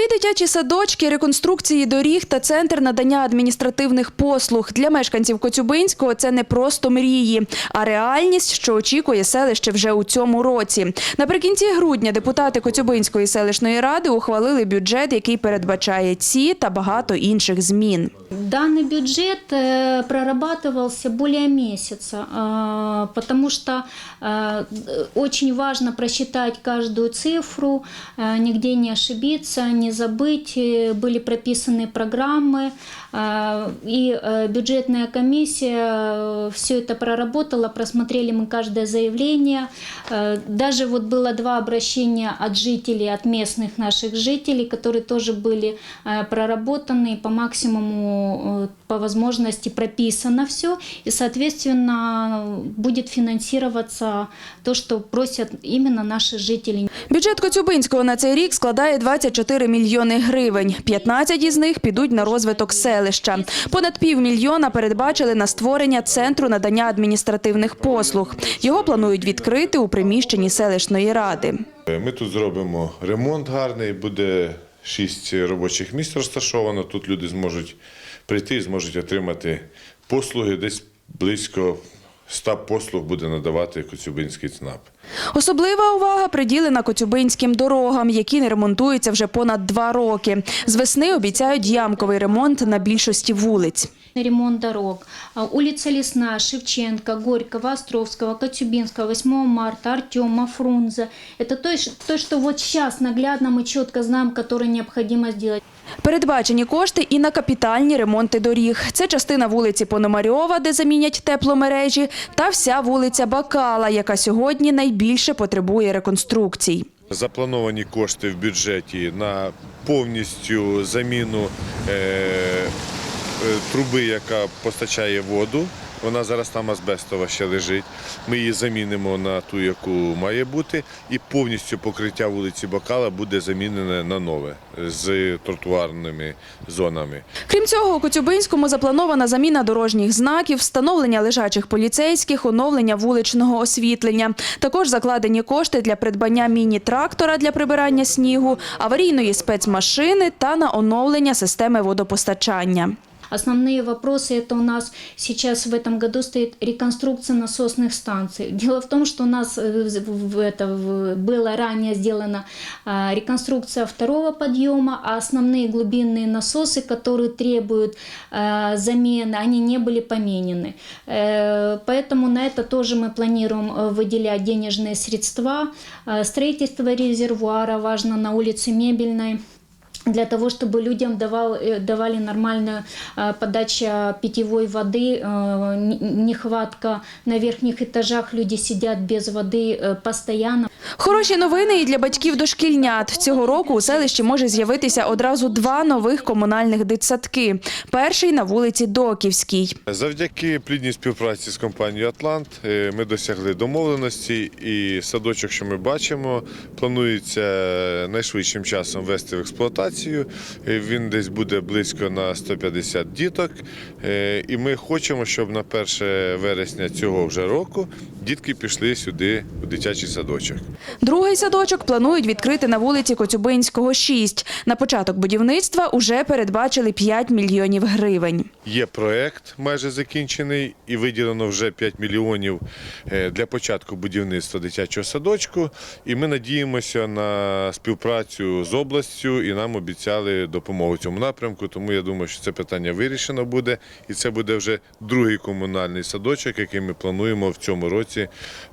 Нові дитячі садочки, реконструкції доріг та центр надання адміністративних послуг для мешканців Коцюбинського це не просто мрії, а реальність, що очікує селище вже у цьому році. Наприкінці грудня депутати Коцюбинської селищної ради ухвалили бюджет, який передбачає ці та багато інших змін. Данный бюджет э, прорабатывался более месяца, э, потому что э, очень важно просчитать каждую цифру, э, нигде не ошибиться, не забыть. Э, Были прописаны программы, э, и э, бюджетная комиссия все это проработала, просмотрели мы каждое заявление. Даже вот было два обращения от жителей, от местных наших жителей, которые тоже были проработаны по максимуму, по возможности прописано все, и, соответственно, будет финансироваться то, что просят именно наши жители. Бюджет Коцюбинського на цей рік складає 24 мільйони гривень. 15 із них підуть на розвиток селища. Понад півмільйона передбачили на створення центру надання адміністративних послуг. Його планують відкрити у приміщенні селищної ради. Ми тут зробимо ремонт гарний, буде шість робочих місць розташовано. Тут люди зможуть прийти зможуть отримати послуги. Десь близько 100 послуг буде надавати Коцюбинський ЦНАП. Особлива увага приділена коцюбинським дорогам, які не ремонтуються вже понад два роки. З весни обіцяють ямковий ремонт на більшості вулиць. Ремонт дорог. Улица Лесная, Шевченко, Горького, Островского, Коцюбинского, 8 марта, Артема, Фрунзе. Это ш- то, что вот сейчас наглядно мы четко знаем, которое необходимо сделать. Передбачені кошти і на капітальні ремонти доріг. Це частина вулиці Пономарьова, де замінять тепломережі, та вся вулиця Бакала, яка сьогодні найбільше потребує реконструкцій. Заплановані кошти в бюджеті на повністю заміну е, е, труби, яка постачає воду. Вона зараз там азбестова ще лежить. Ми її замінимо на ту, яку має бути, і повністю покриття вулиці Бакала буде замінене на нове з тротуарними зонами. Крім цього, у Коцюбинському запланована заміна дорожніх знаків, встановлення лежачих поліцейських, оновлення вуличного освітлення. Також закладені кошти для придбання міні-трактора для прибирання снігу, аварійної спецмашини та на оновлення системи водопостачання. Основные вопросы это у нас сейчас в этом году стоит реконструкция насосных станций. Дело в том, что у нас э, в- это была ранее сделана реконструкция второго подъема, а основные глубинные насосы, которые требуют а, замены, они не были поменены. Э, Поэтому на это тоже мы планируем э, выделять денежные средства. Строительство резервуара важно на улице Мебельной для того, чтобы людям давал, э, давали нормальную э, подача питьевой воды, э, н- нехватка на верхних этажах, люди сидят без воды э, постоянно. Хороші новини і для батьків дошкільнят. Цього року у селищі може з'явитися одразу два нових комунальних дитсадки. Перший на вулиці Доківській. Завдяки плідній співпраці з компанією Атлант е, ми досягли домовленості, і садочок, що ми бачимо, планується найшвидшим часом ввести в експлуатацію. Е, Він десь буде близько на 150 діток. Е, І ми хочемо, щоб на 1 вересня цього вже року дітки пішли сюди у дитячий садочок. Другий садочок планують відкрити на вулиці Коцюбинського, 6. На початок будівництва уже передбачили 5 мільйонів гривень. Є проект майже закінчений і виділено вже 5 мільйонів е, для початку будівництва дитячого садочку. І ми надіємося на співпрацю з областю і нам обіцяли допомогу цьому напрямку. Тому я думаю, що це питання вирішено буде. І це буде вже другий комунальний садочок, який ми плануємо в цьому році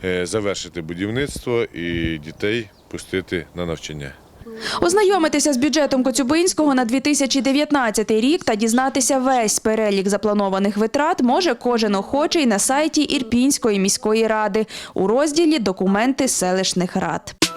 е, завершити будівництво і дітей пустити на навчання. Ознайомитися з бюджетом Коцюбинського на 2019 рік та дізнатися весь перелік запланованих витрат може кожен охочий на сайті Ірпінської міської ради у розділі Документи селищних рад.